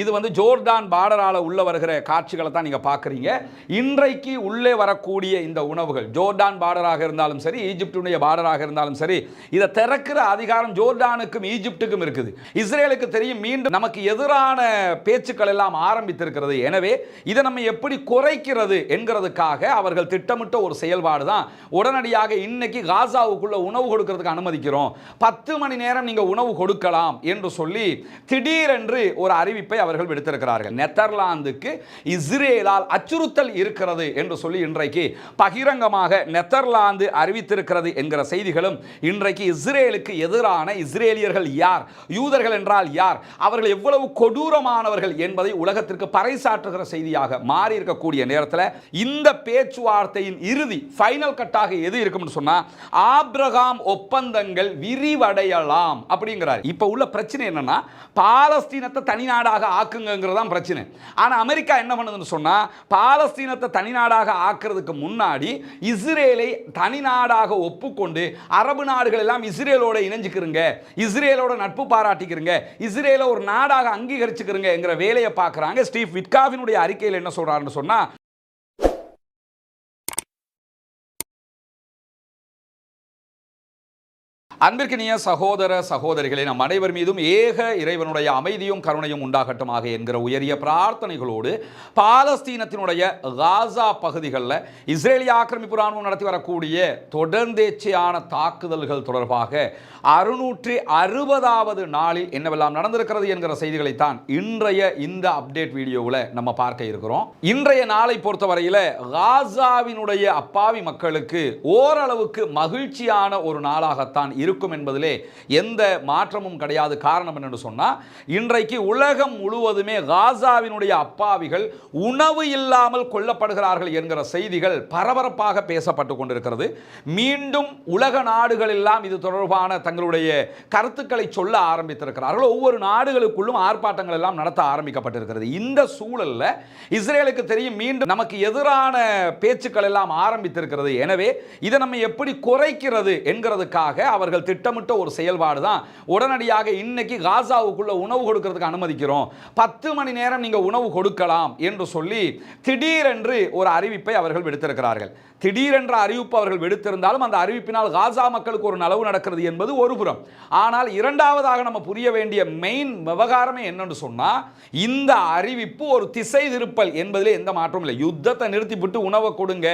இது வந்து ஜோர்டான் பார்டரால் உள்ள வருகிற காட்சிகளை தான் நீங்கள் பார்க்குறீங்க. இன்றைக்கு உள்ளே வரக்கூடிய இந்த உணவுகள் ஜோர்டான் பார்டராக இருந்தாலும் சரி ஈஜிப்டுடைய பார்டராக இருந்தாலும் சரி இதை திறக்கிற அதிகாரம் ஜோர்டானுக்கும் ஈஜிப்டுக்கும் இருக்குது. இஸ்ரேலுக்கு தெரியும் மீண்டும் நமக்கு எதிரான பேச்சுக்கள் எல்லாம் ஆரம்பித்திருக்கிறது. எனவே இதை நம்ம எப்படி குறைக்கிறது என்கிறதுக்காக அவர்கள் திட்டமிட்ட ஒரு செயல்பாடு தான். உடனடியாக இன்னைக்கு காசாவுக்குள்ள உணவு கொடுக்கறதுக்கு அனுமதிக்கிறோம். பத்து மணி நேரம் நீங்கள் உணவு கொடுக்கலாம் என்று சொல்லி திடீரென்று ஒரு அறிவிப்பை அவர்கள் விடுத்திருக்கிறார்கள். நெதர்லாந்துக்கு இஸ்ரேலால் அச்சுறுத்தல் இருக்கிறது என்று சொல்லி இன்றைக்கு பகிரங்கமாக நெதர்லாந்து அறிவித்திருக்கிறது என்கிற செய்திகளும் இன்றைக்கு இஸ்ரேலுக்கு எதிரான இஸ்ரேலியர்கள் யார் யூதர்கள் என்றால் யார் அவர்கள் எவ்வளவு கொடூரமானவர்கள் என்பதை உலகத்திற்கு பறைசாற்றுகிற செய்தியாக மாறி இருக்கக்கூடிய நேரத்தில் இந்த பேச்சுவார்த்தையின் இறுதி ஃபைனல் கட்டாக எது இருக்கும்னு சொன்னா ஆப்ரகாம் ஒப்பந்தங்கள் விரிவடையலாம் அப்படிங்கிறார். இப்போ உள்ள பிரச்சனை என்னன்னா பாலஸ்தீனத்தை தனிநாடாக ஆக்குங்கிறது தான் பிரச்சனை. ஆனா அமெரிக்கா என்ன பண்ணுதுன்னு சொன்னா பாலஸ்தீனத்தை தனிநாடாக ஆக்குறதுக்கு முன்னாடி இஸ்ரேலை தனிநாடாக ஒப்புக்கொண்டு அரபு நாடுகள் எல்லாம் இஸ்ரேலோட இணைஞ்சுக்கிறங்க இஸ்ரேலோட நட்பு பாராட்டிக்கிறங்க இஸ்ரேலை ஒரு நாடாக அங்கீகரிச்சுக்கிறங்க என்கிற வேலையை பார்க்குறாங்க ஸ்டீவ் விட்காவினுடைய அறிக்கையில் என்ன சொல்றாருன்னு சொன்னா அன்பிற்கினிய சகோதர சகோதரிகளை நம் அனைவர் மீதும் ஏக இறைவனுடைய அமைதியும் கருணையும் உண்டாகட்டுமாக என்கிற உயரிய பிரார்த்தனைகளோடு பாலஸ்தீனத்தினுடைய காசா பகுதிகளில் இஸ்ரேலிய ஆக்கிரமிப்பு ராணுவம் நடத்தி வரக்கூடிய தொடர்ந்தேச்சையான தாக்குதல்கள் தொடர்பாக அறுநூற்றி அறுபதாவது நாளில் என்னவெல்லாம் நடந்திருக்கிறது என்கிற செய்திகளைத்தான் இன்றைய இந்த அப்டேட் வீடியோவில் நம்ம பார்க்க இருக்கிறோம். இன்றைய நாளை பொறுத்தவரையில் காசாவினுடைய அப்பாவி மக்களுக்கு ஓரளவுக்கு மகிழ்ச்சியான ஒரு நாளாகத்தான் இருக்கும் என்பதிலே எந்த மாற்றமும் கிடையாது. காரணம் என்னென்னு சொன்னால் இன்றைக்கு உலகம் முழுவதுமே காசாவினுடைய அப்பாவிகள் உணவு இல்லாமல் கொல்லப்படுகிறார்கள் என்கிற செய்திகள் பரபரப்பாக பேசப்பட்டு கொண்டிருக்கிறது. மீண்டும் உலக நாடுகள் எல்லாம் இது தொடர்பான தங்களுடைய கருத்துக்களை சொல்ல ஆரம்பித்திருக்கிறார்கள். ஒவ்வொரு நாடுகளுக்குள்ளும் ஆர்ப்பாட்டங்கள் எல்லாம் நடத்த ஆரம்பிக்கப்பட்டிருக்கிறது. இந்த சூழல்ல இஸ்ரேலுக்கு தெரியும் மீண்டும் நமக்கு எதிரான பேச்சுக்கள் எல்லாம் ஆரம்பித்திருக்கிறது. எனவே இதை நம்ம எப்படி குறைக்கிறது என்கிறதுக்காக அவர்கள் திட்டமிட்ட ஒரு செயல்பாடு தான். உடனடியாக இன்னைக்கு காசாவுக்குள்ள உணவு கொடுக்கறதுக்கு அனுமதிக்கிறோம். பத்து மணி நேரம் நீங்கள் உணவு கொடுக்கலாம் என்று சொல்லி திடீரென்று ஒரு அறிவிப்பை அவர்கள் விடுத்திருக்கிறார்கள். திடீரென்ற அறிவிப்பு அவர்கள் விடுத்திருந்தாலும் அந்த அறிவிப்பினால் காசா மக்களுக்கு ஒரு நலவு நடக்கிறது என்பது ஒரு புறம். ஆனால் இரண்டாவதாக நம்ம புரிய வேண்டிய மெயின் விவகாரமே என்னன்னு சொன்னால் இந்த அறிவிப்பு ஒரு திசை திருப்பல் என்பதிலே எந்த மாற்றமும் இல்லை. யுத்தத்தை நிறுத்திவிட்டு உணவை கொடுங்க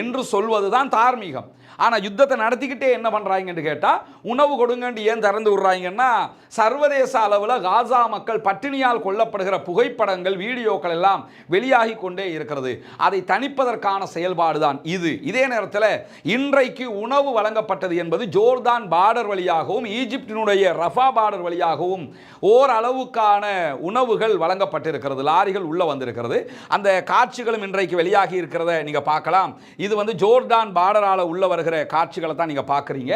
என்று சொல்வதுதான் தார்மீகம். ஆனால் யுத்தத்தை நடத்திக்கிட்டே என்ன பண்ணுறாங்கன்னு கேட்டால் உணவு கொடுங்கன்னு ஏன் திறந்து விடுறாங்கன்னா சர்வதேச அளவில் காசா மக்கள் பட்டினியால் கொல்லப்படுகிற புகைப்படங்கள் வீடியோக்கள் எல்லாம் வெளியாகி கொண்டே இருக்கிறது. அதை தணிப்பதற்கான செயல்பாடு தான் இது. இதே நேரத்தில் இன்றைக்கு உணவு வழங்கப்பட்டது என்பது ஜோர்தான் பார்டர் வழியாகவும் ஈஜிப்டினுடைய ரஃபா பார்டர் வழியாகவும் ஓரளவுக்கான உணவுகள் வழங்கப்பட்டிருக்கிறது. லாரிகள் உள்ளே வந்திருக்கிறது. அந்த காட்சிகளும் இன்றைக்கு வெளியாகி இருக்கிறத நீங்கள் பார்க்கலாம். இது வந்து ஜோர்டான் பார்டரால் உள்ள வருகிற காட்சிகளை தான் நீங்கள் பார்க்குறீங்க.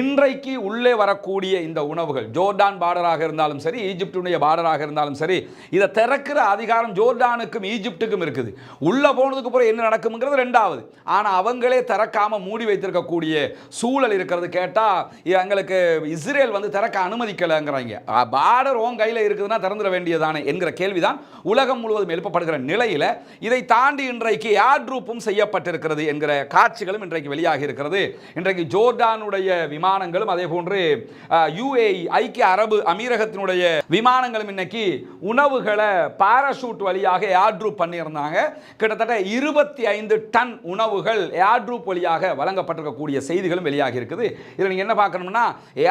இன்றைக்கு உள்ளே வரக்கூடிய இந்த உணவுகள் ஜோர்டான் பார்டராக இருந்தாலும் சரி ஈஜிப்டுடைய பார்டராக இருந்தாலும் சரி இதை திறக்கிற அதிகாரம் ஜோர்டானுக்கும் ஈஜிப்டுக்கும் இருக்குது. உள்ளே போனதுக்கு அப்புறம் என்ன நடக்கும்ங்கிறது ரெண்டாவது. ஆனால் அவங்களே திறக்காமல் மூடி வைத்திருக்கக்கூடிய சூழல் இருக்கிறது கேட்டால் எங்களுக்கு இஸ்ரேல் வந்து திறக்க அனுமதிக்கலைங்கிறாங்க. பார்டர் உன் கையில் இருக்குதுன்னா திறந்துட வேண்டியதானே என்கிற கேள்விதான் உலகம் முழுவதும் எழுப்பப்படுகிற நிலையில் இதை தாண்டி இன்றைக்கு ஏர்ட்ரூப்பும் செய்யப்பட்டிருக்கிறது என்கிற காட்சிகளும் இன்றைக்கு வெளியாகி இருக்கிறது. இன்றைக்கு ஜோர்டானுடைய விமானங்களும் அதே போன்று யுஏ ஐக்கிய அரபு அமீரகத்தினுடைய விமானங்களும் இன்னைக்கு உணவுகளை பாராஷூட் வழியாக ஏர்ட்ரூப் பண்ணியிருந்தாங்க. கிட்டத்தட்ட இருபத்தி ஐந்து டன் உணவுகள் ஏர்ட்ரூப் வழியாக வழங்கப்பட்டிருக்கக்கூடிய செய்திகளும் வெளியாகி இருக்குது. இதில் நீங்கள் என்ன பார்க்கணும்னா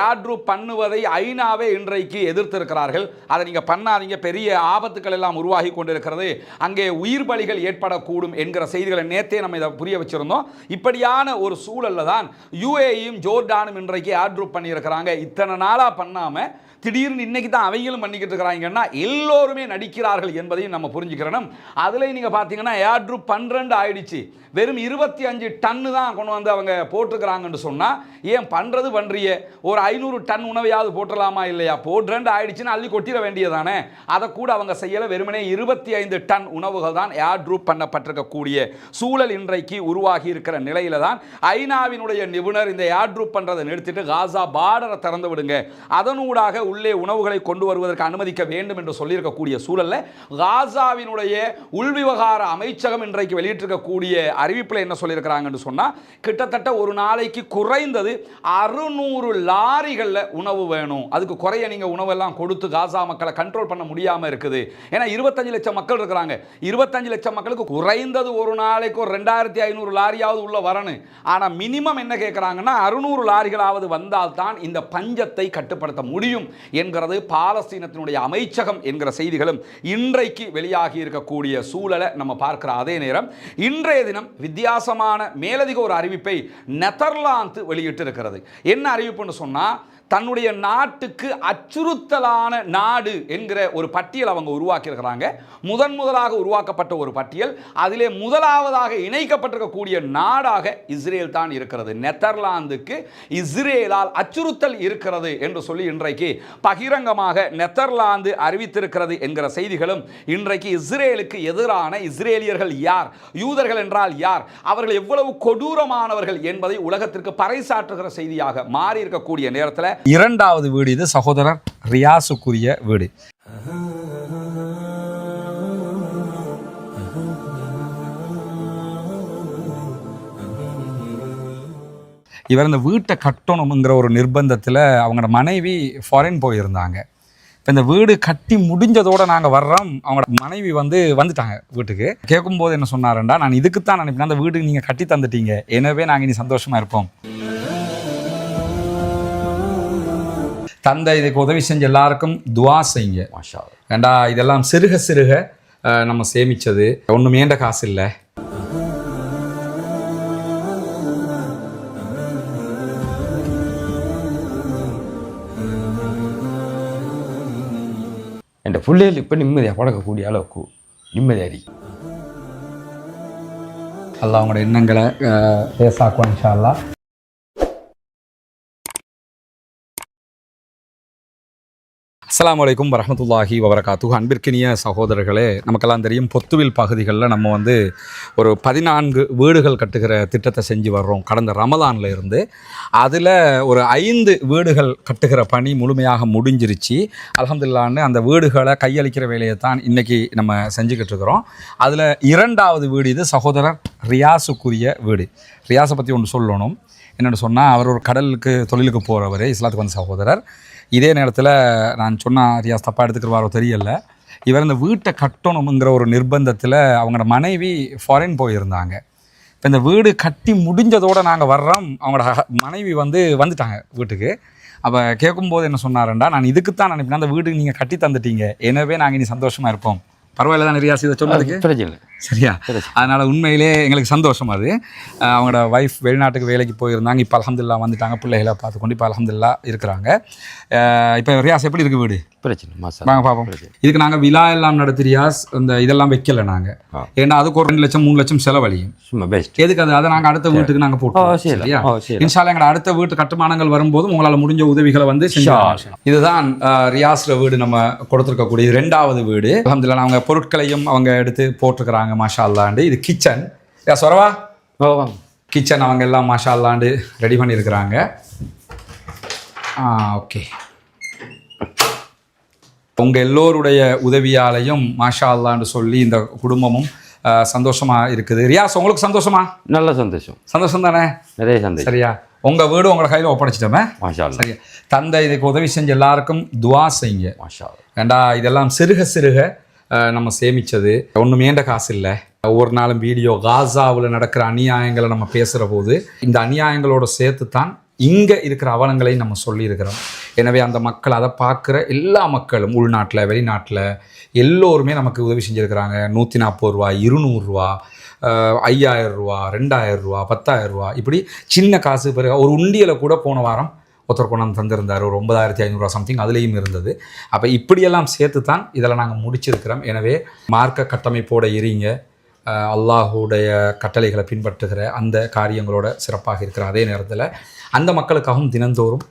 ஏர்ட்ரூப் பண்ணுவதை ஐநாவே இன்றைக்கு எதிர்த்திருக்கிறார்கள். அதை நீங்கள் பண்ணாதீங்க. பெரிய ஆபத்துக்கள் எல்லாம் உருவாகி கொண்டிருக்கிறது. அங்கே உயிர் பலிகள் ஏற்படக்கூடும் என்கிற செய்திகளை நேத்தே நம்ம இதை புரிய வச்சிருந்தோம். இப்படியான ஒரு சூழல் சூழலில் தான் யுஏயும் ஜோர்டானும் இன்றைக்கு ஆட்ரூப் பண்ணியிருக்கிறாங்க. இத்தனை நாளாக பண்ணாமல் திடீர்னு இன்னைக்கு தான் அவங்களும் பண்ணிக்கிட்டு இருக்கிறாங்கன்னா எல்லோருமே நடிக்கிறார்கள் என்பதையும் நம்ம புரிஞ்சுக்கிறோம் அதுலேயும் நீங்கள் பார்த்தீங்கன்னா ஏட்ரூப் பன்னிரெண்டு ஆயிடுச்சு. வெறும் இருபத்தி அஞ்சு டன்னு தான் கொண்டு வந்து அவங்க போட்டிருக்கிறாங்கன்னு சொன்னால் ஏன் பண்ணுறது பண்ணுறிய ஒரு ஐநூறு டன் உணவையாவது போட்டலாமா இல்லையா? போட்டுரெண்டு ஆயிடுச்சுன்னு அள்ளி கொட்டிட வேண்டியதானே? அதை கூட அவங்க செய்யலை. வெறுமனே இருபத்தி ஐந்து டன் உணவுகள் தான் ஏட்ரூப் பண்ணப்பட்டிருக்கக்கூடிய சூழல் இன்றைக்கு உருவாகி இருக்கிற நிலையில தான் ஐநா சீனாவினுடைய நிபுணர் இந்த ஏர்ட்ரூப் பண்ணுறதை நிறுத்திட்டு காசா பார்டரை திறந்து விடுங்க. அதனூடாக உள்ளே உணவுகளை கொண்டு வருவதற்கு அனுமதிக்க வேண்டும் என்று சொல்லியிருக்கக்கூடிய சூழல்ல காசாவினுடைய உள்விவகார அமைச்சகம் இன்றைக்கு வெளியிட்டிருக்கக்கூடிய அறிவிப்பில் என்ன சொல்லியிருக்கிறாங்கன்னு சொன்னால் கிட்டத்தட்ட ஒரு நாளைக்கு குறைந்தது அறுநூறு லாரிகளில் உணவு வேணும். அதுக்கு குறைய நீங்க உணவெல்லாம் கொடுத்து காசா மக்களை கண்ட்ரோல் பண்ண முடியாமல் இருக்குது. ஏன்னா இருபத்தஞ்சு லட்சம் மக்கள் இருக்கிறாங்க. இருபத்தஞ்சு லட்சம் மக்களுக்கு குறைந்தது ஒரு நாளைக்கு ஒரு ரெண்டாயிரத்தி ஐநூறு லாரியாவது உள்ள வரணும். ஆனால் மினிமம் என்ன கேட்குறாங்கன்னா அறுநூறு லாரிகளாவது வந்தால்தான் இந்த பஞ்சத்தை கட்டுப்படுத்த முடியும் என்கிறது பாலஸ்தீனத்தினுடைய அமைச்சகம் என்கிற செய்திகளும் இன்றைக்கு வெளியாகி இருக்கக்கூடிய சூழலை நம்ம பார்க்கிற அதே நேரம். இன்றைய தினம் வித்தியாசமான மேலதிக ஒரு அறிவிப்பை நெதர்லாந்து வெளியிட்டிருக்கிறது. என்ன அறிவிப்புன்னு சொன்னால் தன்னுடைய நாட்டுக்கு அச்சுறுத்தலான நாடு என்கிற ஒரு பட்டியல் அவங்க உருவாக்கியிருக்கிறாங்க. முதன் முதலாக உருவாக்கப்பட்ட ஒரு பட்டியல். அதிலே முதலாவதாக இணைக்கப்பட்டிருக்கக்கூடிய நாடாக இஸ்ரேல் தான் இருக்கிறது. நெதர்லாந்துக்கு இஸ்ரேலால் அச்சுறுத்தல் இருக்கிறது என்று சொல்லி இன்றைக்கு பகிரங்கமாக நெதர்லாந்து அறிவித்திருக்கிறது என்கிற செய்திகளும் இன்றைக்கு இஸ்ரேலுக்கு எதிரான இஸ்ரேலியர்கள் யார் யூதர்கள் என்றால் யார் அவர்கள் எவ்வளவு கொடூரமானவர்கள் என்பதை உலகத்திற்கு பறைசாற்றுகிற செய்தியாக மாறி இருக்கக்கூடிய நேரத்தில் இரண்டாவது வீடு இது சகோதரர் ரியாசுக்குரிய வீடு. இவர் இந்த வீட்டை கட்டணுங்கிற ஒரு நிர்பந்தத்தில் அவங்களோட மனைவி ஃபாரின் போயிருந்தாங்க. இப்போ இந்த வீடு கட்டி முடிஞ்சதோடு நாங்கள் வர்றோம். அவங்களோட மனைவி வந்து வந்துட்டாங்க வீட்டுக்கு. கேட்கும்போது என்ன சொன்னாருண்டா நான் இதுக்கு தான் நினைப்பேன். அந்த வீடு நீங்கள் கட்டி தந்துட்டீங்க. எனவே நாங்கள் இனி சந்தோஷமாக இருப்போம். தந்தை இதுக்கு உதவி செஞ்ச எல்லாருக்கும் துவா செய்யுங்க. மாஷா ஏண்டா இதெல்லாம் சிறுக சிறுக நம்ம சேமிச்சது. ஒன்றும் ஏண்ட காசு இல்லை. என் பிள்ளைகள் இப்போ நிம்மதியாக பழக்கக்கூடிய அளவுக்கு நிம்மதியாக இருக்கு அல்லாஹ் அவங்களோட எண்ணங்களை அஹ், லேசாக்குவான் இன்ஷா அல்லாஹ் அஸ்லாம் அலைக்கும் வரமத்துல்லாஹி வபரகாத்து அன்பிற்கினிய சகோதரர்களே நமக்கெல்லாம் தெரியும் பொத்துவில் பகுதிகளில் நம்ம வந்து ஒரு பதினான்கு வீடுகள் கட்டுகிற திட்டத்தை செஞ்சு வர்றோம். கடந்த ரமதானில் இருந்து அதில் ஒரு ஐந்து வீடுகள் கட்டுகிற பணி முழுமையாக முடிஞ்சிருச்சு. அலமதுல்லான்னு அந்த வீடுகளை கையளிக்கிற வேலையை தான் இன்றைக்கி நம்ம செஞ்சுக்கிட்டு இருக்கிறோம். அதில் இரண்டாவது வீடு இது சகோதரர் ரியாஸுக்குரிய வீடு. ரியாஸை பற்றி ஒன்று சொல்லணும். என்னென்னு சொன்னால் அவர் ஒரு கடலுக்கு தொழிலுக்கு போகிறவர் இஸ்லாத்துக்கு வந்த சகோதரர். இதே நேரத்தில் நான் சொன்ன ரியாஸ் தப்பாக எடுத்துக்கிறவாரோ தெரியல. இவர் இந்த வீட்டை கட்டணுங்கிற ஒரு நிர்பந்தத்தில் அவங்களோட மனைவி ஃபாரின் போயிருந்தாங்க. இப்போ இந்த வீடு கட்டி முடிஞ்சதோடு நாங்கள் வர்றோம். அவங்களோட ஹ- மனைவி வந்து வந்துட்டாங்க வீட்டுக்கு. அப்போ கேட்கும்போது என்ன சொன்னாருண்டா நான் இதுக்கு தான் நினைப்பேன் அந்த வீடு நீங்கள் கட்டி தந்துட்டீங்க. எனவே நாங்கள் இனி சந்தோஷமாக இருப்போம். பரவாயில்ல தான் ரியாஸ் இதை சொன்னதுக்கு. பிரச்சனை சரியா? அதனால் உண்மையிலே எங்களுக்கு சந்தோஷம் அது. அவங்களோட ஒய்ஃப் வெளிநாட்டுக்கு வேலைக்கு போயிருந்தாங்க. இப்போ அலமதுல்லா வந்துட்டாங்க. பிள்ளைகளை பார்த்துக்கொண்டு இப்போ அலமதுல்லா இருக்கிறாங்க. இப்போ ரியாஸ் எப்படி இருக்கு வீடு? பிரச்சனை வாங்க பார்ப்போம் இதுக்கு நாங்கள் விழா எல்லாம் நடத்தி ரியாஸ் இந்த இதெல்லாம் வைக்கல நாங்கள். ஏன்னா அதுக்கு ஒரு ரெண்டு லட்சம் மூணு லட்சம் செலவழியும். சும்மா பெஸ்ட் எதுக்கு அது? அதை நாங்கள் அடுத்த வீட்டுக்கு நாங்கள் போட்டோம் சரி. சரியா. இன்ஷால்லா எங்களோட அடுத்த வீட்டு கட்டுமானங்கள் வரும்போது உங்களால் முடிஞ்ச உதவிகளை வந்து செஞ்சு இதுதான் ரியாஸ்ல வீடு நம்ம கொடுத்துருக்கக்கூடிய ரெண்டாவது வீடு. அல்ஹம்துலில்லாஹ் அவங்க பொருட்களையும் அவங்க எடுத்து போட்டிருக்கிறாங்க மாஷா அல்லாண்டு இது கிச்சன் யா சொரவா? கிச்சன் அவங்க எல்லாம் மாஷா அல்லாண்டு ரெடி பண்ணியிருக்கிறாங்க. ஆ ஓகே. உங்கள் எல்லோருடைய உதவியாலையும் மாஷா அல்லான்னு சொல்லி இந்த குடும்பமும் சந்தோஷமா இருக்குது. ரியாஸ் உங்களுக்கு சந்தோஷமா? நல்ல சந்தோஷம். சந்தோஷம் தானே? நிறைய சந்தோஷம். சரியா. உங்க வீடு உங்களை கையில் ஒப்படைச்சிட்டோமே? மாஷா. சரியா. தந்தை இதுக்கு உதவி செஞ்ச எல்லாருக்கும் துவா செய்யுங்க. மாஷா. ஏண்டா இதெல்லாம் சிறுக சிறுக நம்ம சேமித்தது ஒன்றும் ஏண்ட காசு இல்லை ஒவ்வொரு நாளும் வீடியோ காசாவில் நடக்கிற அநியாயங்களை நம்ம பேசுகிற போது இந்த அநியாயங்களோட சேர்த்து தான் இங்கே இருக்கிற அவலங்களையும் நம்ம சொல்லியிருக்கிறோம். எனவே அந்த மக்கள் அதை பார்க்குற எல்லா மக்களும் உள்நாட்டில் வெளிநாட்டில் எல்லோருமே நமக்கு உதவி செஞ்சுருக்கிறாங்க. நூற்றி நாற்பது ரூபா இருநூறுவா ஐயாயிரம் ரூபா ரெண்டாயிரம் ரூபா பத்தாயிரம் ரூபா இப்படி சின்ன காசு பிறகு ஒரு உண்டியலை கூட போன வாரம் ஒருத்தர் கொண்டாந்து தந்திருந்தார் ஒரு ஒன்பதாயிரத்தி ஐநூறுரூவா சம்திங் அதுலேயும் இருந்தது. அப்போ இப்படியெல்லாம் சேர்த்து தான் இதெல்லாம் நாங்கள் முடிச்சிருக்கிறோம். எனவே மார்க்க கட்டமைப்போட இருங்க அல்லாஹுடைய கட்டளைகளை பின்பற்றுகிற அந்த காரியங்களோட சிறப்பாக இருக்கிற அதே நேரத்தில் அந்த மக்களுக்காகவும் தினந்தோறும்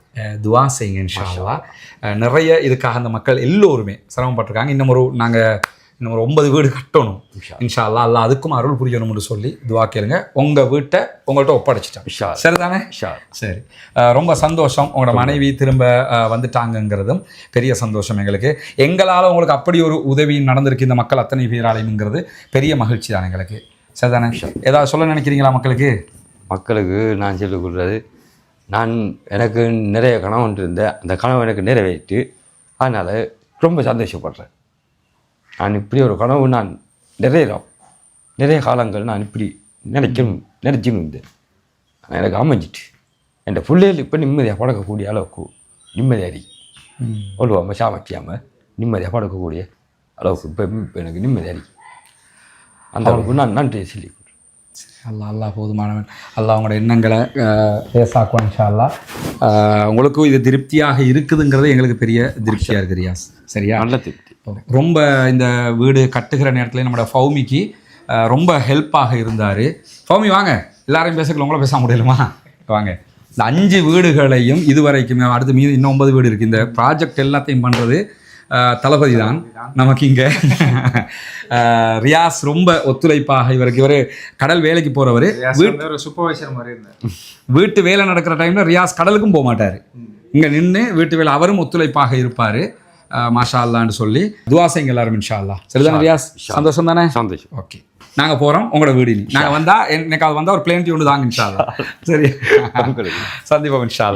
துவா செய்யுங்க இன்ஷா அல்லாஹ். அஹ் நிறைய இதுக்காக அந்த மக்கள் எல்லோருமே சிரமப்பட்டிருக்காங்க. இன்னும் ஒரு நாங்கள் இன்னும் ஒரு ஒன்பது வீடு கட்டணும். இன்ஷா அல்லாஹ். அல்லாஹ் அதுக்கும் அருள் புரியணும்னு சொல்லி துவா கேளுங்க. உங்க வீட்டை உங்கள்கிட்ட ஒப்படைச்சிட்டேன் சரிதானே? சரி. ரொம்ப சந்தோஷம். உங்களோட மனைவி திரும்ப வந்துட்டாங்கங்கிறதும் பெரிய சந்தோஷம் எங்களுக்கு. எங்களால் உங்களுக்கு அப்படி ஒரு உதவி நடந்திருக்கு இந்த மக்கள் அத்தனை பேராலையுங்கிறது பெரிய மகிழ்ச்சி தான் எங்களுக்கு. சரிதானே? ஏதாவது சொல்ல நினைக்கிறீங்களா மக்களுக்கு? மக்களுக்கு நான் சொல்லிக் கொடுறது நான் எனக்கு நிறைய கனவு இருந்தேன் அந்த கனவு எனக்கு நிறைவேற்றி அதனால் ரொம்ப சந்தோஷப்படுறேன். நான் இப்படி ஒரு கனவு நான் நிறைய நிறைய காலங்கள் நான் இப்படி நினைக்கணும் நினச்சின்னு இருந்தேன். ஆனா எனக்கு அமைஞ்சிட்டு. என் பிள்ளைகள் இப்போ நிம்மதியாக படக்கக்கூடிய அளவுக்கு நிம்மதியாக இருக்கு ஒழுவாமல் சாமக்கியாமல் நிம்மதியாக படக்கக்கூடிய அளவுக்கு இப்போ எனக்கு நிம்மதியாக இருக்கு அந்த அளவுக்கு நான் நன்றியை சொல்லி அல்லாஹ் அல்லாஹ் போதுமானவன். அல்லாஹ் உங்களோட எண்ணங்களை அஹ், லேசாக்குவான் இன்ஷா அல்லாஹ் அஹ், உங்களுக்கும் இது திருப்தியாக இருக்குதுங்கிறது எங்களுக்கு பெரிய திருப்தியாக இருக்கு ரியாஸ். சரியா? நல்ல திருப்தி. ரொம்ப இந்த வீடு கட்டுகிற நேரத்தில் நம்மளோட ஃபௌமிக்கு ரொம்ப ஹெல்ப்பாக இருந்தார். ஃபௌமி வாங்க. எல்லாரையும் பேசக்கலாம் உங்கள பேச முடியலுமா? வாங்க. இந்த அஞ்சு வீடுகளையும் இதுவரைக்குமே அடுத்து மீது இன்னும் ஒன்பது வீடு இருக்குது இந்த ப்ராஜெக்ட் எல்லாத்தையும் பண்ணுறது தளபதி தான். நமக்கு இங்கே. ரியாஸ் ரொம்ப ஒத்துழைப்பாக இவருக்கு. இவர் கடல் வேலைக்கு போகிறவர் சூப்பர்வைசர் மாதிரி இருந்தார். வீட்டு வேலை நடக்கிற டைமில் ரியாஸ் கடலுக்கும் போக மாட்டார். இங்கே நின்று வீட்டு வேலை அவரும் ஒத்துழைப்பாக இருப்பார். மாஷா அல்லான்னு சொல்லி துவா செய்யுங்க எல்லாரும் இன்ஷா அல்லா சரிதானே ரியாஸ் சந்தோஷம் தானே? சந்தோஷம். ஓகே. நாங்கள் போகிறோம் உங்களோட வீடு நாங்கள் வந்தால் என்னைக்காவது வந்தால் ஒரு பிளேன் ஒன்று தாங்க இன்ஷா சரி. சந்திப்போம் இன்ஷா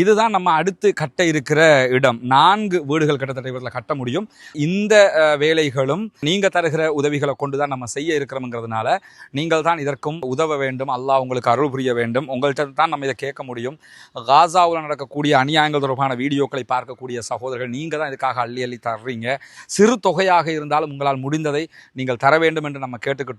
இதுதான் நம்ம அடுத்து கட்ட இருக்கிற இடம். நான்கு வீடுகள் கிட்டத்தட்ட இவரில் கட்ட முடியும். இந்த வேலைகளும் நீங்க தருகிற உதவிகளை கொண்டு தான் நம்ம செய்ய இருக்கிறோம்ங்கிறதுனால நீங்கள் தான் இதற்கும் உதவ வேண்டும். அல்லாஹ் உங்களுக்கு அருள் புரிய வேண்டும். உங்கள்கிட்ட தான் நம்ம இதை கேட்க முடியும். காசாவில் நடக்கக்கூடிய அநியாயங்கள் தொடர்பான வீடியோக்களை பார்க்கக்கூடிய சகோதரர்கள் நீங்கள் தான் இதுக்காக அள்ளி அள்ளி தர்றீங்க. சிறு தொகையாக இருந்தாலும் உங்களால் முடிந்ததை நீங்கள் தர வேண்டும் என்று நம்ம கேட்டுக்கிட்டு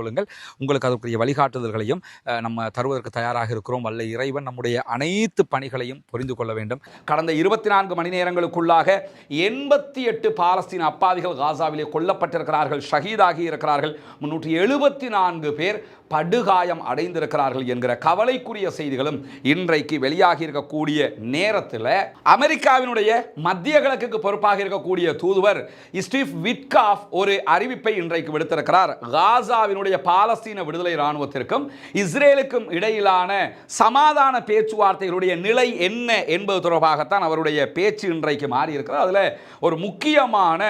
கொள்ளுங்கள் உங்களுக்கு அதற்குரிய வழிகாட்டுதல்களையும் நம்ம தருவதற்கு தயாராக இருக்கிறோம். வல்ல இறைவன் நம்முடைய அனைத்து பணிகளையும் புரிந்து கொள்ள வேண்டும். கடந்த இருபத்தி நான்கு மணி நேரங்களுக்குள்ளாக எண்பத்தி எட்டு பாலஸ்தீன் அப்பாவிகள் காசாவிலே கொல்லப்பட்டிருக்கிறார்கள் ஷஹீதாகி இருக்கிறார்கள். முன்னூற்றி எழுபத்தி நான்கு பேர் படுகாயம் அடைந்திருக்கிறார்கள் என்கிற கவலைக்குரிய செய்திகளும் இன்றைக்கு வெளியாகி இருக்கக்கூடிய நேரத்தில் அமெரிக்காவினுடைய மத்திய கிழக்குக்கு பொறுப்பாக இருக்கக்கூடிய தூதுவர் ஸ்டீவ் விட்காஃப் ஒரு அறிவிப்பை இன்றைக்கு விடுத்திருக்கிறார். காசாவினுடைய நம்முடைய பாலஸ்தீன விடுதலை இராணுவத்திற்கும் இஸ்ரேலுக்கும் இடையிலான சமாதான பேச்சுவார்த்தைகளுடைய நிலை என்ன என்பது தொடர்பாகத்தான் அவருடைய பேச்சு இன்றைக்கு மாறி இருக்கிறார் அதில் ஒரு முக்கியமான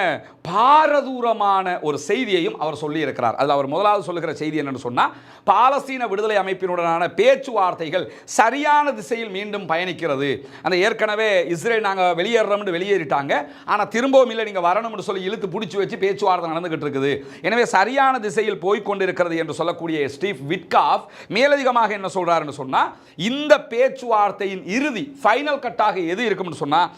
பாரதூரமான ஒரு செய்தியையும் அவர் சொல்லியிருக்கிறார். அதில் அவர் முதலாவது சொல்லுகிற செய்தி என்னென்னு சொன்னால் பாலஸ்தீன விடுதலை அமைப்பினுடனான பேச்சுவார்த்தைகள் சரியான திசையில் மீண்டும் பயணிக்கிறது. அந்த ஏற்கனவே இஸ்ரேல் நாங்கள் வெளியேறோம்னு வெளியேறிட்டாங்க. ஆனால் திரும்பவும் இல்லை நீங்கள் வரணும்னு சொல்லி இழுத்து பிடிச்சி வச்சு பேச்சுவார்த்தை நடந்துகிட்டு இருக்குது. எனவே சரியான திசையில் போய்கொண்டிருக்க இருக்கிறது என்று சொல்லக்கூடிய ஸ்டீவ் விட்காஃப் மேலதிகமாக என்ன சொல்கிறாருன்னு சொன்னால் இந்த பேச்சுவார்த்தையின் இறுதி ஃபைனல் கட்டாக எது இருக்கும்னு சொன்னால்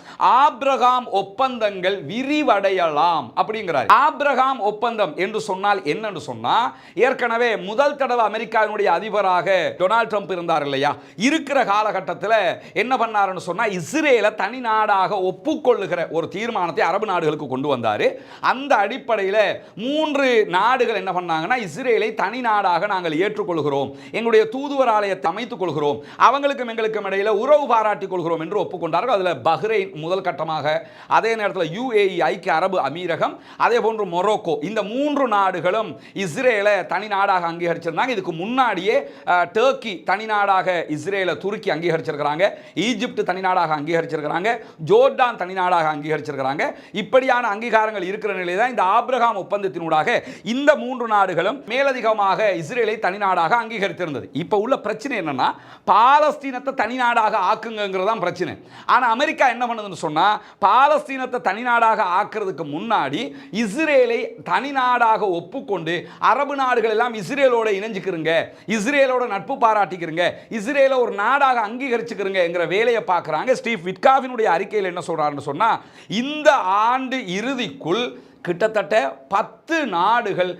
ஆப்ரகாம் ஒப்பந்தங்கள் விரிவடையலாம் அப்படிங்கிறார். ஆப்ரகாம் ஒப்பந்தம் என்று சொன்னால் என்னன்னு சொன்னால் ஏற்கனவே முதல் தடவை அமெரிக்காவினுடைய அதிபராக டொனால்ட் ட்ரம்ப் இருந்தார் இல்லையா? இருக்கிற காலகட்டத்தில் என்ன பண்ணாருன்னு சொன்னால் இஸ்ரேலை தனி நாடாக ஒப்புக்கொள்ளுகிற ஒரு தீர்மானத்தை அரபு நாடுகளுக்கு கொண்டு வந்தார். அந்த அடிப்படையில் மூன்று நாடுகள் என்ன பண்ணாங்கன்னா இஸ்ரேலை இஸ்ரேலை தனி நாடாக நாங்கள் ஏற்றுக்கொள்கிறோம். எங்களுடைய தூதுவர் ஆலயத்தை அமைத்துக் கொள்கிறோம். அவங்களுக்கும் எங்களுக்கும் இடையில உறவு பாராட்டிக் கொள்கிறோம் என்று ஒப்புக்கொண்டார்கள். அதில் பஹ்ரைன் முதல் கட்டமாக அதே நேரத்தில் யுஏஇ ஐக்கிய அரபு அமீரகம் அதே போன்று மொரோக்கோ. இந்த மூன்று நாடுகளும் இஸ்ரேலை தனி நாடாக அங்கீகரிச்சிருந்தாங்க. இதுக்கு முன்னாடியே டர்க்கி தனி நாடாக இஸ்ரேலை துருக்கி அங்கீகரிச்சிருக்கிறாங்க. ஈஜிப்ட் தனி நாடாக அங்கீகரிச்சிருக்கிறாங்க. ஜோர்டான் தனி நாடாக அங்கீகரிச்சிருக்கிறாங்க. இப்படியான அங்கீகாரங்கள் இருக்கிற நிலையில் தான் இந்த ஆப்ரஹாம் ஒப்பந்தத்தினூடாக இந்த மூன்று நாடுகளும் மேலதிகமாக இஸ்ரேலை தனிநாடாக அங்கீகரித்திருந்தது. இப்போ உள்ள பிரச்சனை என்னன்னா பாலஸ்தீனத்தை தனி நாடாக ஆக்குங்கிறது தான் பிரச்சனை. ஆனால் அமெரிக்கா என்ன பண்ணுதுன்னு சொன்னால் பாலஸ்தீனத்தை தனிநாடாக ஆக்குறதுக்கு முன்னாடி இஸ்ரேலை தனி நாடாக ஒப்புக்கொண்டு அரபு நாடுகள் எல்லாம் இஸ்ரேலோட இணைஞ்சுக்கிறங்க இஸ்ரேலோட நட்பு பாராட்டிக்கிறங்க இஸ்ரேலை ஒரு நாடாக அங்கீகரிச்சுக்கிறங்கிற வேலையை பார்க்குறாங்க ஸ்டீவ் விட்காவினுடைய அறிக்கையில் என்ன சொல்கிறாருன்னு சொன்னால் இந்த ஆண்டு இறுதிக்குள் கிட்டத்தட்ட பத்து நாடுகள்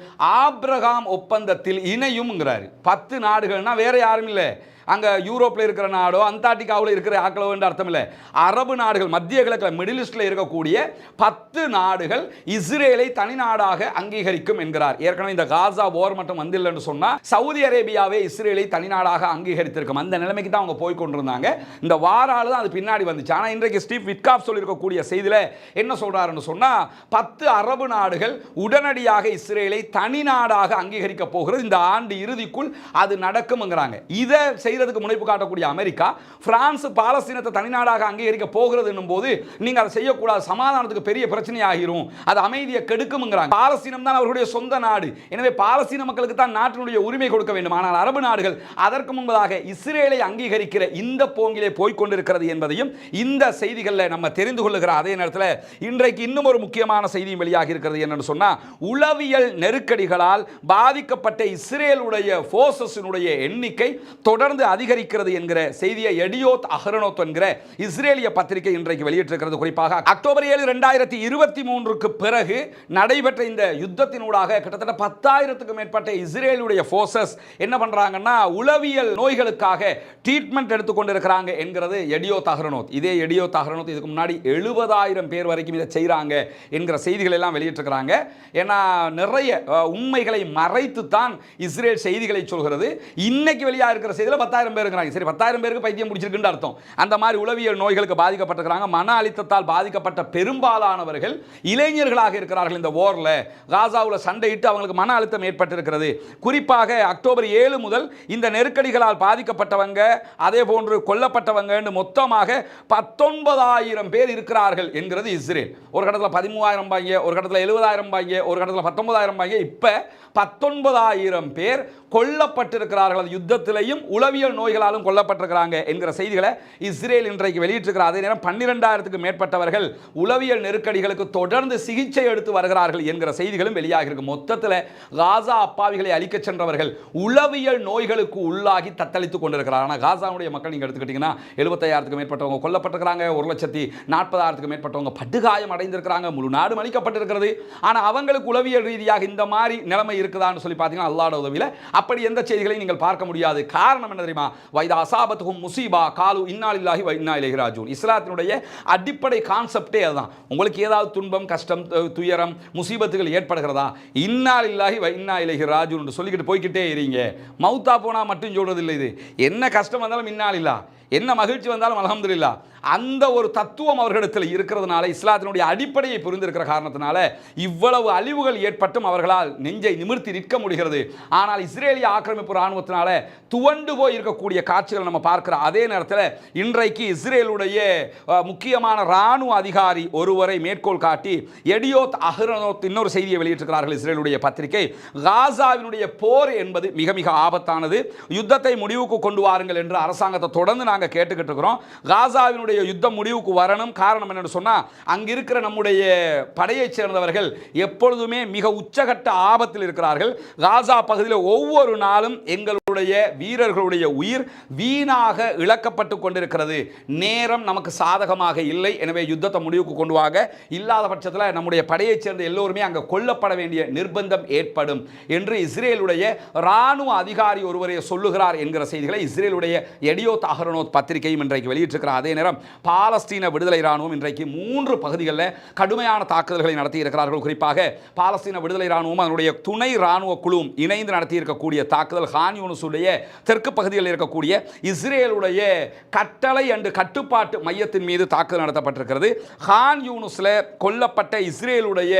ஆப்ரகாம் ஒப்பந்தத்தில் இணையும்ங்கிறாரு. பத்து நாடுகள்னால் வேறு யாரும் இல்லை. அங்கே யூரோப்பில் இருக்கிற நாடோ அந்தார்டிகாவில் இருக்கிற ஆக்களோ என்று அர்த்தம் இல்லை அரபு நாடுகள் மத்திய கிழக்கில் மிடில் ஈஸ்டில் இருக்கக்கூடிய பத்து நாடுகள் இஸ்ரேலை தனி நாடாக அங்கீகரிக்கும் என்கிறார். ஏற்கனவே இந்த காசா ஓர் மட்டும் வந்தில்லைன்னு சொன்னால் சவுதி அரேபியாவே இஸ்ரேலை தனி நாடாக அங்கீகரித்திருக்கும். அந்த நிலைமைக்கு தான் அவங்க போய் கொண்டிருந்தாங்க. இந்த வாரால் தான் அது பின்னாடி வந்துச்சு. ஆனால் இன்றைக்கு ஸ்டீவ் விட்காப் சொல்லியிருக்கக்கூடிய செய்தியில் என்ன சொல்கிறாருன்னு சொன்னால் பத்து அரபு நாடுகள் உடனடியாக இஸ்ரேலை தனி நாடாக அங்கீகரிக்க போகிறது. இந்த ஆண்டு இறுதிக்குள் அது நடக்கும்ங்கிறாங்க. இதை செய்கிறதுக்கு முனைப்பு காட்டக்கூடிய அமெரிக்கா பிரான்ஸ் பாலஸ்தீனத்தை தனிநாடாக அங்கீகரிக்க போகிறது என்னும் போது நீங்க அதை செய்யக்கூடாது. சமாதானத்துக்கு பெரிய பிரச்சனை ஆகிரும் அது அமைதியை கெடுக்கும்ங்கிறாங்க. பாலஸ்தீனம் தான் அவர்களுடைய சொந்த நாடு. எனவே பாலஸ்தீன மக்களுக்கு தான் நாட்டினுடைய உரிமை கொடுக்க வேண்டும். ஆனால் அரபு நாடுகள் அதற்கு முன்பதாக இஸ்ரேலை அங்கீகரிக்கிற இந்த போங்கிலே போய்கொண்டிருக்கிறது என்பதையும் இந்த செய்திகளில் நம்ம தெரிந்து கொள்ளுகிற அதே நேரத்தில் இன்றைக்கு இன்னும் ஒரு முக்கியமான செய்தியும் வெளியாகி இருக்கிறது என்னன்னு சொன்னால் உளவியல் நெருக்கடிகளால் பாதிக்கப்பட்ட இஸ்ரேலுடைய போர்சஸினுடைய எண்ணிக்கை தொடர்ந்து தொடர்ந்து அதிகரிக்கிறது என்கிற செய்தியை எடியோத் அஹரனோத் என்கிற இஸ்ரேலிய பத்திரிகை இன்றைக்கு வெளியிட்டிருக்கிறது. குறிப்பாக அக்டோபர் ஏழு ரெண்டாயிரத்தி இருபத்தி மூன்றுக்கு பிறகு நடைபெற்ற இந்த யுத்தத்தினூடாக கிட்டத்தட்ட பத்தாயிரத்துக்கும் மேற்பட்ட இஸ்ரேலுடைய போர்சஸ் என்ன பண்ணுறாங்கன்னா உளவியல் நோய்களுக்காக ட்ரீட்மெண்ட் எடுத்துக்கொண்டிருக்கிறாங்க என்கிறது எடியோ அஹரனோத் இதே எடியோ அஹரனோத் இதுக்கு முன்னாடி எழுபதாயிரம் பேர் வரைக்கும் இதை செய்கிறாங்க என்கிற செய்திகள் எல்லாம் வெளியிட்டிருக்கிறாங்க. ஏன்னா நிறைய உண்மைகளை மறைத்து தான் இஸ்ரேல் செய்திகளை சொல்கிறது. இன்னைக்கு வெளியாக இருக்கிற செய்தியில் பத்து பத்தாயிரம் பேர் இருக்கிறாங்க. சரி பத்தாயிரம் பேருக்கு பைத்தியம் பிடிச்சிருக்குன்னு அர்த்தம். அந்த மாதிரி உளவியல் நோய்களுக்கு பாதிக்கப்பட்டிருக்கிறாங்க. மன அழுத்தத்தால் பாதிக்கப்பட்ட பெரும்பாலானவர்கள் இளைஞர்களாக இருக்கிறார்கள் இந்த ஓரில் காசாவில் சண்டையிட்டு அவங்களுக்கு மன அழுத்தம் ஏற்பட்டிருக்கிறது. குறிப்பாக அக்டோபர் ஏழு முதல் இந்த நெருக்கடிகளால் பாதிக்கப்பட்டவங்க அதே போன்று கொல்லப்பட்டவங்கன்னு மொத்தமாக பத்தொன்பதாயிரம் பேர் இருக்கிறார்கள் என்கிறது இஸ்ரேல். ஒரு கட்டத்தில் பதிமூவாயிரம் பாங்க ஒரு கட்டத்தில் எழுபதாயிரம் பாங்க ஒரு கட்டத்தில் பத்தொன்பதாயிரம் பாங்க இப்போ பத்தொன்பதாயிரம் பேர் கொல்லப்பட்டிருக்கிறார்கள். யுத்தத்திலையும் உளவியல் நோய்களாலும் கொல்லப்பட்டிருக்கிறாங்க என்கிற செய்திகளை இஸ்ரேல் இன்றைக்கு வெளியிட்டிருக்கிறார். அதே நேரம் பன்னிரெண்டாயிரத்துக்கு மேற்பட்டவர்கள் உளவியல் நெருக்கடிகளுக்கு தொடர்ந்து சிகிச்சை எடுத்து வருகிறார்கள் என்கிற செய்திகளும் வெளியாகிருக்கு மொத்தத்தில் காசா அப்பாவிகளை அழிக்கச் சென்றவர்கள் உளவியல் நோய்களுக்கு உள்ளாகி தத்தளித்துக் கொண்டிருக்கிறார். ஆனால் காசாவுடைய மக்கள் நீங்கள் எடுத்துக்கிட்டீங்கன்னா எழுபத்தையாயிரத்துக்கு மேற்பட்டவங்க கொல்லப்பட்டிருக்கிறாங்க. ஒரு லட்சத்தி நாற்பதாயிரத்துக்கு மேற்பட்டவங்க படுகாயம் அடைந்திருக்கிறாங்க. முழு நாடு அளிக்கப்பட்டிருக்கிறது ஆனால் அவங்களுக்கு உளவியல் ரீதியாக இந்த மாதிரி நிலைமை இருக்குதான்னு சொல்லி பார்த்தீங்கன்னா அல்லாட உதவியில் அப்படி எந்த செய்திகளையும் நீங்கள் பார்க்க முடியாது. காரணம் என்ன தெரியுமா? வைதா அசாபத்துக்கும் முசீபா காலு இன்னாலில்லாஹி வை இன்னா இலைஹி இஸ்லாத்தினுடைய அடிப்படை கான்செப்டே அதுதான். உங்களுக்கு ஏதாவது துன்பம் கஷ்டம் துயரம் முசீபத்துகள் ஏற்படுகிறதா? இன்னாலில்லாஹி வை இன்னா இலகி ராஜூன் சொல்லிக்கிட்டு போய்க்கிட்டே இருங்க. மௌத்தா போனால் மட்டும் சொல்கிறது இல்லை இது. என்ன கஷ்டம் வந்தாலும் இன்னாலில்லா என்ன மகிழ்ச்சி வந்தாலும் அல்ஹம்துலில்லா. அந்த ஒரு தத்துவம் அவர்களிடத்தில் இருக்கிறதுனால இஸ்லாத்தினுடைய அடிப்படையை புரிந்திருக்கிற காரணத்தினால இவ்வளவு அழிவுகள் ஏற்பட்டும் அவர்களால் நெஞ்சை நிமிர்த்தி நிற்க முடிகிறது. ஆனால் இஸ்ரேலிய ஆக்கிரமிப்பு இராணுவத்தினால துவண்டு போய் இருக்கக்கூடிய காட்சிகள் நம்ம பார்க்கிற அதே நேரத்தில் இன்றைக்கு இஸ்ரேலுடைய முக்கியமான இராணுவ அதிகாரி ஒருவரை மேற்கோள் காட்டி எடியோத் அஹ்ரனோத் இன்னொரு செய்தியை வெளியிட்டிருக்கிறார்கள் இஸ்ரேலுடைய பத்திரிகை. காசாவினுடைய போர் என்பது மிக மிக ஆபத்தானது. யுத்தத்தை முடிவுக்கு கொண்டு வாருங்கள் என்று அரசாங்கத்தை தொடர்ந்து நாங்கள் கேட்டுக்கிட்டு இருக்கிறோம். காசாவினுடைய யுத்தம் முடிவுக்கு வரணும் காரணம் என்னென்னு சொன்னால் அங்க இருக்கிற நம்முடைய படையைச் சேர்ந்தவர்கள் எப்பொழுதுமே மிக உச்சகட்ட ஆபத்தில் இருக்கிறார்கள். காசா பகுதியில் ஒவ்வொரு நாளும் எங்கள் உடைய வீரர்களுடைய உயிர் வீணாக இழக்கப்பட்டு கொண்டிருக்கிறது. நேரம் நமக்கு சாதகமாக இல்லை. எனவே யுத்தத்தை முடிவுக்கு கொண்டு வாங்க. இல்லாத பட்சத்தில் நம்முடைய படையைச் சேர்ந்த எல்லோருமே அங்கே கொல்லப்பட வேண்டிய நிர்பந்தம் ஏற்படும் என்று இஸ்ரேலுடைய இராணுவ அதிகாரி ஒருவரை சொல்லுகிறார் என்கிற செய்திகளை இஸ்ரேலுடைய எடியோ தாகரனோத் பத்திரிகையும் இன்றைக்கு வெளியிட்டிருக்கிறார் அதே நேரம் பாலஸ்தீன விடுதலை இராணுவம் இன்றைக்கு மூன்று பகுதிகளில் கடுமையான தாக்குதல்களை நடத்தி இருக்கிறார்கள் குறிப்பாக பாலஸ்தீன விடுதலை இராணுவம் அதனுடைய துணை இராணுவ குழுவும் இணைந்து நடத்தி இருக்கக்கூடிய தாக்குதல் ஹான் யூனுஸுடைய தெற்கு பகுதியில் இருக்கக்கூடிய இஸ்ரேலுடைய கட்டளை அண்டு கட்டுப்பாட்டு மையத்தின் மீது தாக்குதல் நடத்தப்பட்டிருக்கிறது. ஹான் யூனுஸில் கொல்லப்பட்ட இஸ்ரேலுடைய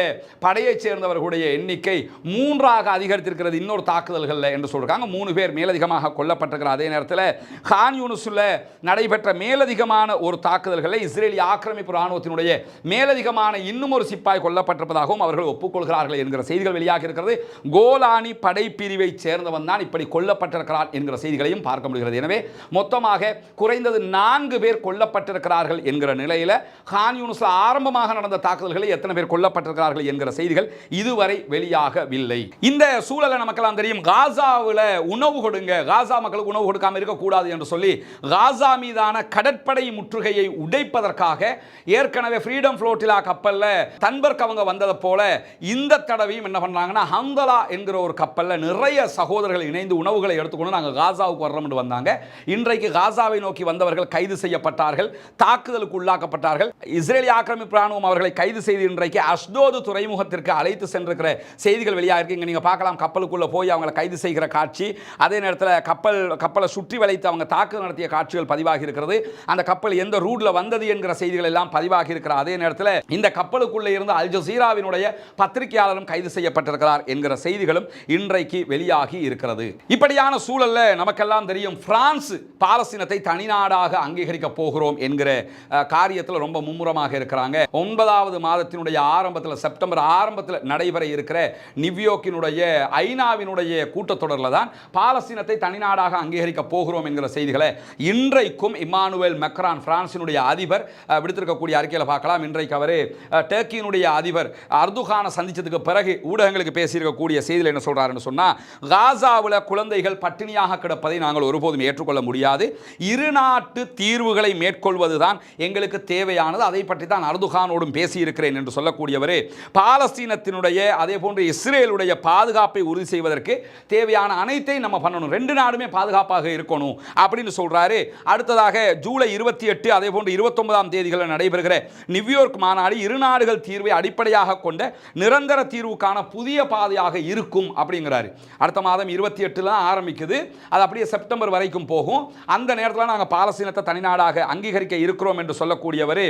படையைச் சேர்ந்தவர்களுடைய எண்ணிக்கை மூன்றாக அதிகரித்திருக்கிறது இன்னொரு தாக்குதல்களில் என்று சொல்கிறாங்க மூணு பேர் மேலதிகமாக கொல்லப்பட்டிருக்கிற அதே நேரத்தில் ஹான் யூனுஸில் நடைபெற்ற மேலதிகமான ஒரு தாக்குதல்களில் இஸ்ரேலிய ஆக்கிரமிப்பு இராணுவத்தினுடைய மேலதிகமான இன்னும் ஒரு சிப்பாய் கொல்லப்பட்டிருப்பதாகவும் அவர்கள் ஒப்புக்கொள்கிறார்கள் என்கிற செய்திகள் வெளியாக இருக்கிறது. கோலானி படைப்பிரிவை சேர்ந்தவன் தான் இப்படி கொல்லப்பட்ட கொல்லப்பட்டிருக்கிறார் என்கிற செய்திகளையும் பார்க்க முடிகிறது. எனவே மொத்தமாக குறைந்தது நான்கு பேர் கொல்லப்பட்டிருக்கிறார்கள் என்கிற நிலையில் ஹான் யூனுஸ்ல ஆரம்பமாக நடந்த தாக்குதல்களில் எத்தனை பேர் கொல்லப்பட்டிருக்கிறார்கள் என்கிற செய்திகள் இதுவரை வெளியாகவில்லை. இந்த சூழலை நமக்கெல்லாம் தெரியும். காசாவில் உணவு கொடுங்க. காசா மக்களுக்கு உணவு கொடுக்காமல் இருக்கக்கூடாது என்று சொல்லி காசா மீதான கடற்படை முற்றுகையை உடைப்பதற்காக ஏற்கனவே ஃப்ரீடம் ஃப்ளோட்டிலா கப்பலில் தன்பர்க் அவங்க வந்ததை போல இந்த தடவையும் என்ன பண்ணுறாங்கன்னா ஹந்தலா என்கிற ஒரு கப்பலில் நிறைய சகோதரர்கள் இணைந்து உணவுகளை எடுத்துக்கொண்டு நாங்கள் காசாவுக்கு வர்றோம்னு வந்தாங்க. இன்றைக்கு காசாவை நோக்கி வந்தவர்கள் கைது செய்யப்பட்டார்கள் தாக்குதலுக்கு உள்ளாக்கப்பட்டார்கள். இஸ்ரேலி ஆக்கிரமிப்பு ராணுவம் அவர்களை கைது செய்து இன்றைக்கு அஷ்டோது துறைமுகத்திற்கு அழைத்து சென்றிருக்கிற செய்திகள் வெளியாகிருக்கு இங்கே நீங்கள் பார்க்கலாம் கப்பலுக்குள்ளே போய் அவங்களை கைது செய்கிற காட்சி. அதே நேரத்தில் கப்பல் கப்பலை சுற்றி வளைத்து அவங்க தாக்குதல் நடத்திய காட்சிகள் பதிவாகி இருக்கிறது. அந்த கப்பல் எந்த ரூட்ல வந்தது என்கிற செய்திகள் எல்லாம் பதிவாகி இருக்கிற அதே நேரத்தில் இந்த கப்பலுக்குள்ளே இருந்து அல் ஜசீராவினுடைய பத்திரிகையாளரும் கைது செய்யப்பட்டிருக்கிறார் என்கிற செய்திகளும் இன்றைக்கு வெளியாகி இருக்கிறது. இப்படியாக இப்படியான சூழலில் நமக்கெல்லாம் தெரியும் பிரான்ஸ் பாலஸ்தீனத்தை தனிநாடாக அங்கீகரிக்க போகிறோம் என்கிற காரியத்தில் ரொம்ப மும்முரமாக இருக்கிறாங்க. ஒன்பதாவது மாதத்தினுடைய ஆரம்பத்தில் செப்டம்பர் ஆரம்பத்தில் நடைபெற இருக்கிற நிவ்யோக்கினுடைய ஐநாவினுடைய கூட்டத்தொடரில் தான் பாலஸ்தீனத்தை தனிநாடாக அங்கீகரிக்க போகிறோம் என்கிற செய்திகளை இன்றைக்கும் இமானுவேல் மெக்ரான் பிரான்சினுடைய அதிபர் விடுத்திருக்கக்கூடிய அறிக்கையில் பார்க்கலாம். இன்றைக்கு அவர் டர்க்கியினுடைய அதிபர் அர்துகானை சந்திச்சதுக்கு பிறகு ஊடகங்களுக்கு பேசியிருக்கக்கூடிய செய்தியில் என்ன சொல்கிறாருன்னு சொன்னா காசாவில் குழந்தைகள் பட்டினியாக கிடப்பதை நாங்கள் ஒருபோதும் ஏற்றுக்கொள்ள முடியாது. இரு நாட்டு தீர்வுகளை மேற்கொள்வது தான் எங்களுக்கு தேவையானது. அதை பற்றி தான் அர்துகானோடும் பேசியிருக்கிறேன் என்று சொல்லக்கூடியவரே பாலஸ்தீனத்தினுடைய அதே போன்று இஸ்ரேலுடைய பாதுகாப்பை உறுதி செய்வதற்கு தேவையான அனைத்தையும் நம்ம பண்ணணும். ரெண்டு நாடுமே பாதுகாப்பாக இருக்கணும் அப்படின்னு சொல்றாரு. அடுத்ததாக ஜூலை இருபத்தி எட்டு அதே போன்று இருபத்தொன்பதாம் தேதிகளில் நடைபெறுகிற நியூயோர்க் மாநாடு இரு நாடுகள் தீர்வை அடிப்படையாக கொண்ட நிரந்தர தீர்வுக்கான புதிய பாதையாக இருக்கும் அப்படிங்கிறாரு. அடுத்த மாதம் இருபத்தி எட்டுல ஆரம்பிக்குது. அது அப்படியே செப்டம்பர் வரைக்கும் போகும். அந்த நேரத்தில் நாங்கள் பாலஸ்தீனத்தை தனிநாடாக அங்கீகரிக்க இருக்கிறோம் என்று சொல்லக்கூடியவர்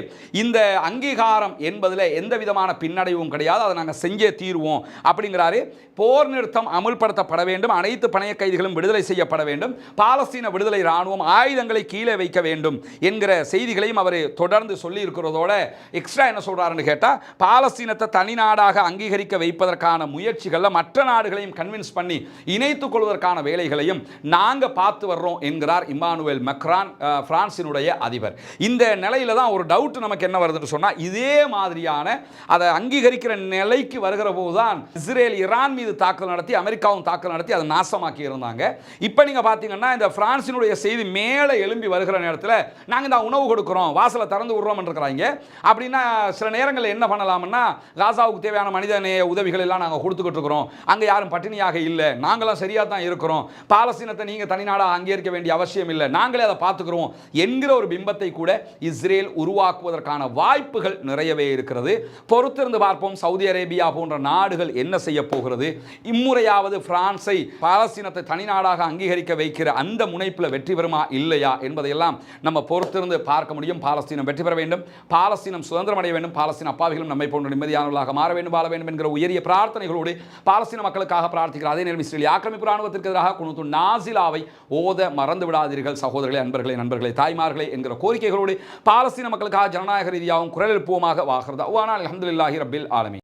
இந்த அங்கீகாரம் என்பதில் எந்த விதமான பின்னடைவும் கிடையாது. அதை நாங்கள் செஞ்சே தீர்வோம் அப்படிங்கிறாரு. போர் நிறுத்தம் அமுல்படுத்தப்பட வேண்டும். அனைத்து பணைய கைதிகளும் விடுதலை செய்யப்பட வேண்டும். பாலஸ்தீன விடுதலை இராணுவம் ஆயுதங்களை கீழே வைக்க வேண்டும் என்கிற செய்திகளையும் அவர் தொடர்ந்து சொல்லி இருக்கிறதோட எக்ஸ்ட்ரா என்ன சொல்கிறாருன்னு கேட்டால் பாலஸ்தீனத்தை தனிநாடாக அங்கீகரிக்க வைப்பதற்கான முயற்சிகளில் மற்ற நாடுகளையும் கன்வின்ஸ் பண்ணி இணைத்துக் கொள்வதற்கான வேலை வேலைகளையும் நாங்கள் பார்த்து வர்றோம் என்கிறார் இம்மானுவேல் மெக்ரான் பிரான்சினுடைய அதிபர். இந்த நிலையில தான் ஒரு டவுட் நமக்கு என்ன வருதுன்னு சொன்னால் இதே மாதிரியான அதை அங்கீகரிக்கிற நிலைக்கு வருகிற போது தான் இஸ்ரேல் ஈரான் மீது தாக்குதல் நடத்தி அமெரிக்காவும் தாக்குதல் நடத்தி அதை நாசமாக்கி இருந்தாங்க. இப்போ நீங்கள் பார்த்தீங்கன்னா இந்த பிரான்சினுடைய செய்தி மேலே எழும்பி வருகிற நேரத்தில் நாங்கள் இந்த உணவு கொடுக்குறோம் வாசலை திறந்து விடுறோம் இருக்கிறாங்க அப்படின்னா சில நேரங்களில் என்ன பண்ணலாம்னா காசாவுக்கு தேவையான மனிதநேய உதவிகள் எல்லாம் நாங்கள் கொடுத்துக்கிட்டு இருக்கிறோம். அங்கே யாரும் பட்டினியாக இல்லை. நாங்களாம் சரியாக தான் இருக்கிறோம். பாலஸ்தீனத்தை நீங்கள் தனிநாடாக அங்கீகரிக்க வேண்டிய அவசியம் இல்லை. நாங்களே அதை பார்த்துக்கிறோம் என்கிற ஒரு பிம்பத்தை கூட இஸ்ரேல் உருவாக்குவதற்கான வாய்ப்புகள் நிறையவே இருக்கிறது. பொறுத்திருந்து பார்ப்போம் சவுதி அரேபியா போன்ற நாடுகள் என்ன செய்ய போகிறது. இம்முறையாவது பிரான்ஸை பாலஸ்தீனத்தை தனிநாடாக அங்கீகரிக்க வைக்கிற அந்த முனைப்பில் வெற்றி பெறுமா இல்லையா என்பதையெல்லாம் நம்ம பொறுத்திருந்து பார்க்க முடியும். பாலஸ்தீனம் வெற்றி பெற வேண்டும். பாலஸ்தீனம் சுதந்திரம் அடைய வேண்டும். பாலஸ்தீன அப்பாவிகளும் நம்மை போன்ற நிம்மதியானவர்களாக மாற வேண்டும் வாழ வேண்டும் என்கிற உயரிய பிரார்த்தனைகளோடு பாலஸ்தீன மக்களுக்காக பிரார்த்திக்கிறார் அதே நேரம் இஸ்ரேல் ஆக்கிரமிப்பு ராணுவத்திற்கு எதிராக குணுத்து நாசிலாவை ஓத மறந்து விடாதீர்கள் சகோதரர்களே அன்பர்களே நண்பர்களே தாய்மார்களே என்கிற கோரிக்கைகளோடு பாலஸ்தீன மக்களுக்காக ஜனநாயக ரீதியாகவும் குரல் எழுப்புவோமாக வாகிறது ஆனால் அஹமதுல்லாஹி ரபில் ஆலமி